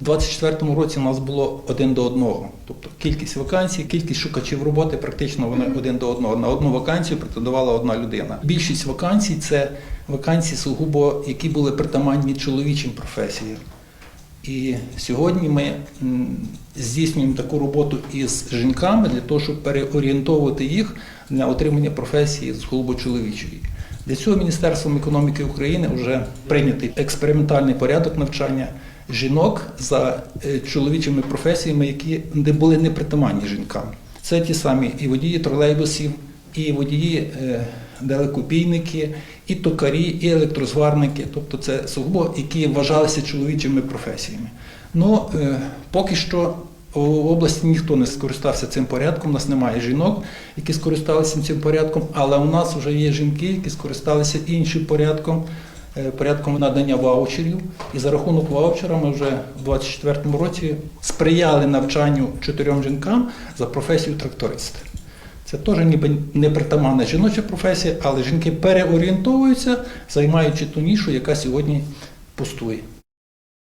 У 24-му році у нас було один до одного. Тобто кількість вакансій, кількість шукачів роботи практично вони один до одного. На одну вакансію претендувала одна людина. Більшість вакансій це вакансії сугубо, які були притаманні чоловічим професіям. І сьогодні ми здійснюємо таку роботу із жінками для того, щоб переорієнтовувати їх на отримання професії з голубочоловічої. Для цього Міністерством економіки України вже прийнятий експериментальний порядок навчання жінок за е, чоловічими професіями, які не були непритаманні жінкам. Це ті самі і водії тролейбусів, і водії е, далекобійники, і токарі, і електрозварники, тобто це сугубо, які вважалися чоловічими професіями. Ну, е, поки що в області ніхто не скористався цим порядком, у нас немає жінок, які скористалися цим порядком, але у нас вже є жінки, які скористалися іншим порядком, порядком надання ваучерів. І за рахунок ваучера ми вже у 2024 році сприяли навчанню чотирьом жінкам за професію тракториста. Це теж ніби не притаманна жіноча професія, але жінки переорієнтовуються, займаючи ту нішу, яка сьогодні пустує.